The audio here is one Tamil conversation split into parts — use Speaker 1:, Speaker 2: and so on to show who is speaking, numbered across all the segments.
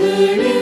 Speaker 1: Beni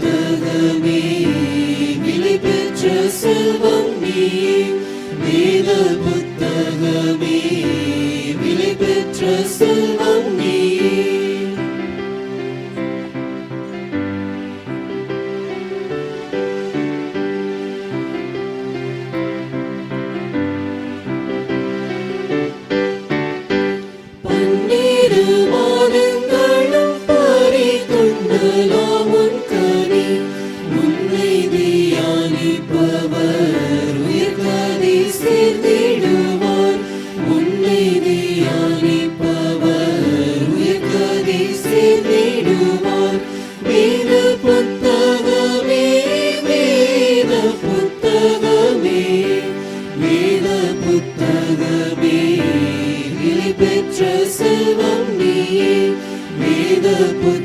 Speaker 1: wszyscy வேத புத்தகமே வேத புத்தகமே. வேத புத்தகமே விலை பெற்ற செல்வம் நீ வேத புத்தகம்